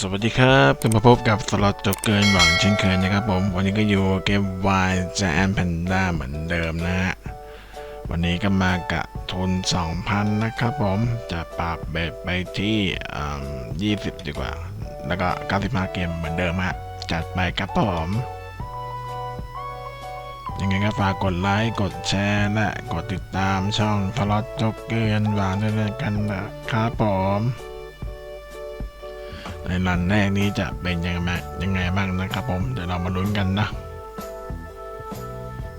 สวัสดีครับกลับมาพบกับสล็อตจกเกินหวังเช่นเคยนะครับผม วันนี้ก็อยู่เกม Y จะแอนแพนด้าเหมือนเดิมนะฮะ วันนี้ก็มากะทุน 2,000 นะครับผม จะปรับเบ็ดไปที่ 20 ดีกว่า แล้วก็ 95 เกมเหมือนเดิมฮะ จัดไปครับผม ยังไงก็ฝากกดไลค์ กดแชร์ และกดติดตามช่องสล็อตจกเกินหวังด้วยกันนะครับผม ในรันแรกนี้จะเป็นยังไงยังไงบ้างนะครับผมเดี๋ยวเรามาลุ้นกันนะ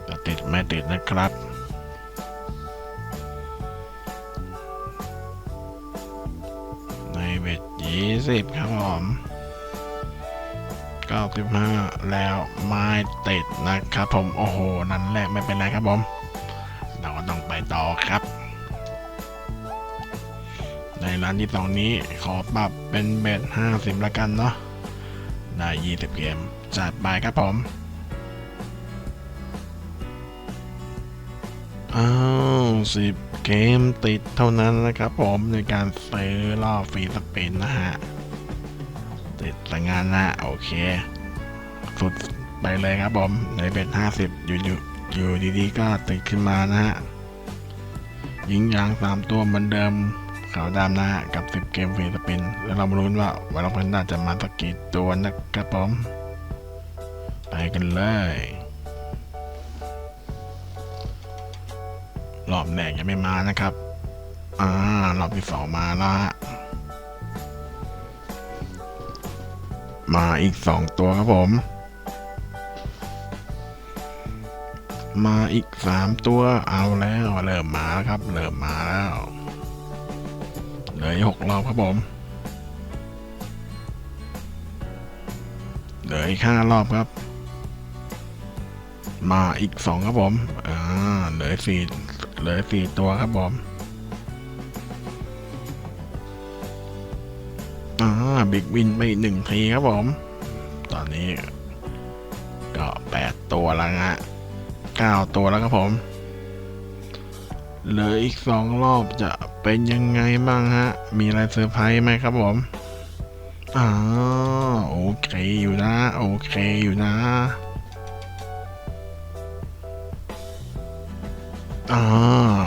จะติดไม่ติดนะครับในเวทยี่สิบครับผมเก้าสิบห้าแล้วไม่ติดนะครับผมโอ้โหนันแรกไม่เป็นไรครับผม เราก็ต้องไปต่อครับ ในร้านที่สองนี้ขอปรับเป็นเบ็ดห้าสิบละกันเนาะ ได้ยี่สิบเกม จัดไปครับผมอ้าวสิบเกมติดเท่านั้นนะครับผมในการซื้อรอบฟรีสปินนะฮะ ติดสังงานนะ โอเค สุดไปเลยครับผมในเบ็ดห้าสิบอยู่อยู่อยู่ดีๆ ก็ติดขึ้นมานะฮะ ยิงยางสามตัวเหมือนเดิม ขาวดำนะฮะกับ 10 เกมฟรีสปิน แล้วเรามาลุ้นว่าวันละพันน่าจะมาสักกี่ตัวนะครับผม ไปกันเลย รอบแรกยังไม่มานะครับ อ่ารอบที่สองมาแล้วฮะมาอีกสองตัวครับผม มาอีกสามตัวเอาแล้วเริ่มมาแล้วครับ เริ่มมาแล้ว ลือหกรอบครับผมเหลืออีกห้ารอบครับ มาอีกสองครับผมอ่าเหลือสี่เหลือสี่ตัวครับผมอ่าบิ๊กวินไปหนึ่งทีครับผม ตอนนี้ก็แปดตัวแล้วฮะเก้าตัวแล้วครับผม เหลืออีกสองรอบจะเป็นยังไงบ้างฮะ มีอะไรเซอร์ไพรส์ไหมครับผมอ๋อโอเคอยู่นะ โอเคอยู่นะอ๋อ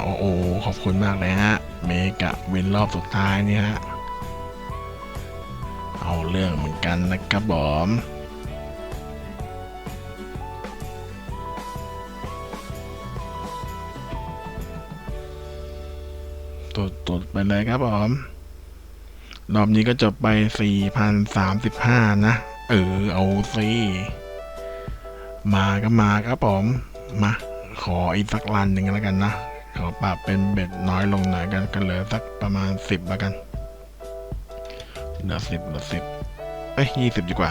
โอ้โหขอบคุณมากเลยฮะ เมกะวินรอบสุดท้ายนี่ฮะ เอาเรื่องเหมือนกันนะครับผม ตดตดไปเลยครับผมรอบนี้ก็จบไป 4,035 นะ เออ เอาสิมาก็มาครับผม มา ขออีกสักลันหนึ่งแล้วกันนะ ขอปรับเป็นเบ็ดน้อยลงหน่อยกันก็เหลือสักประมาณ 10แล้วกันเหลือ10เหลือ10เอ้ย20 ดีกว่า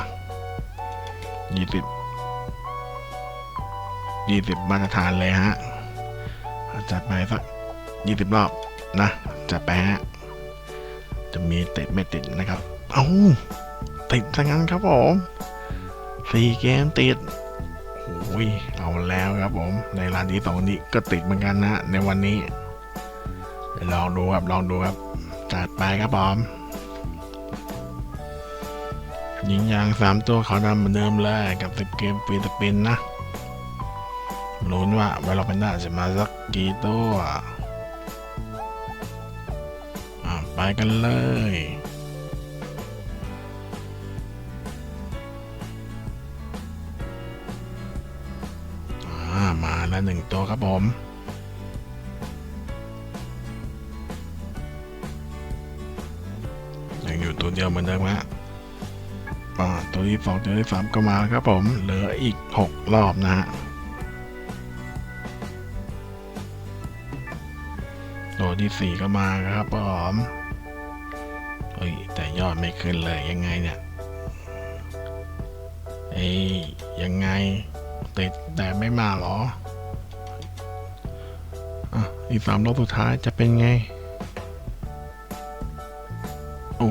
20 20 มาตรฐานเลยฮะจัดไปสัก 20 รอบ นะจะแปะจะมีติดไม่ติดนะครับ เอาติดทั้งนั้นครับผมสี่เกมติดโอ้ยเอาแล้วครับผม ในร้านที่สองนี้ก็ติดเหมือนกันนะ ในวันนี้ลองดูครับลองดูครับ จัดไปครับผมยิงยางสามตัวเขาดำเหมือนเดิมเลยกับสิบเกมฟรีสปินนะลุ้นว่าเวลาเป็นได้จะมาสักกี่ตัว ไปกันเลยอ่ามาแล้วหนึ่งตัวครับผมยังอยู่ตัวเดียวเหมือนเดิมฮะตัวที่สองตัวที่สามก็มาครับผม เหลืออีกหกรอบนะฮะตัวที่สี่ก็มาครับผม ฮ้ยแต่ยอดไม่ขึ้นเลยยังไงเนี่ยเอ้ยยังไงติดแต่ไม่มาเหรออะอีกสามรอบสุดท้ายจะเป็นไง โอ้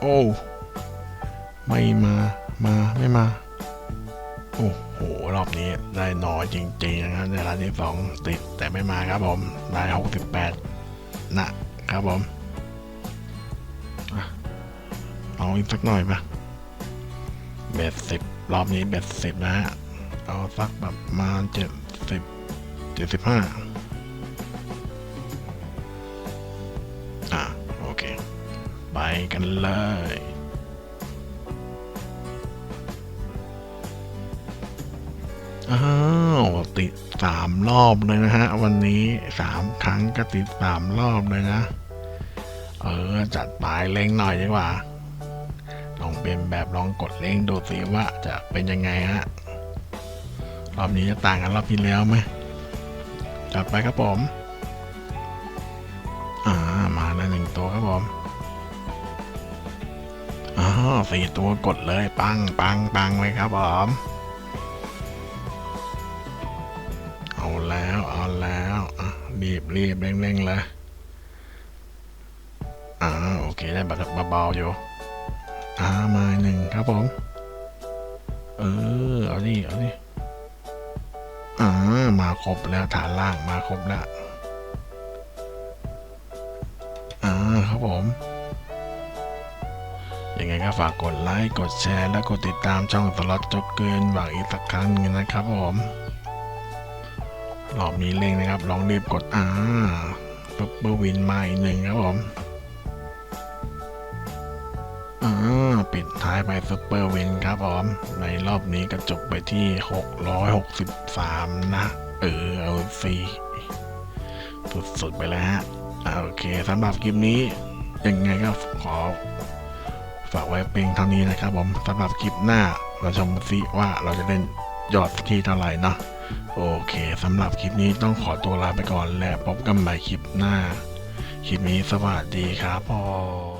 โอ้ไม่มามาไม่มา โอ้โห รอบนี้ได้น้อยจริงๆนะครับในร้านที่สองติดแต่ไม่มาครับผมได้หกสิบแปดนะครับผม เอาอีกสักหน่อยปะเบ็ดสิบรอบนี้เบ็ดสิบนะฮะ เอาสักแบบมาเจ็ดสิบเจ็ดสิบห้าอะโอเค ไปกันเลยอ้าวติดสามรอบเลยนะฮะ วันนี้สามครั้งก็ติดสามรอบเลยนะ เออ จัดปลายเล่งหน่อยดีกว่า ลองเป็นแบบลองกดเล่งดูสิว่าจะเป็นยังไงฮะ รอบนี้จะต่างกันรอบที่แล้วไหม จัดไปครับผม อ่า มาแล้วหนึ่งตัวครับผมอ๋อสี่ตัวกดเลย ปังปังปังเลยครับผมเอาแล้ว เอาแล้วอะรีบรีบเร่งเร่งเลย เคได้บัตรเบาๆอยู่อ่ามาหนึ่งครับผม เออเอาดิเอาดิอ่ามาครบแล้วฐานล่างมาครบแล้วอ่าครับผมยังไงก็ฝากกดไลค์กดแชร์และกดติดตามช่องสล็อตจกเกินบางอีกสักครั้งหนึงนะครับผมรอบนี้เร่งนะครับ ลองรีบกดอ่าซุปเปอร์วินมาอีกหนึ่งครับผม อ่าปิดท้ายไปซุปเปอร์วินครับผม ในรอบนี้ก็จบไปที่ 663 นะ เออเอาซีสุดๆไปแล้วฮะโอเคสำหรับคลิปนี้ ยังไงก็ขอ ฝากไว้เพียงเท่านี้นะครับผมสำหรับคลิปหน้าเราชมซิว่าเราจะเล่นยอดที่เท่าไหร่นะโอเคสำหรับคลิปนี้ต้องขอตัวลาไปก่อนและพบกันใหม่คลิปหน้า คลิปนี้สวัสดีครับผม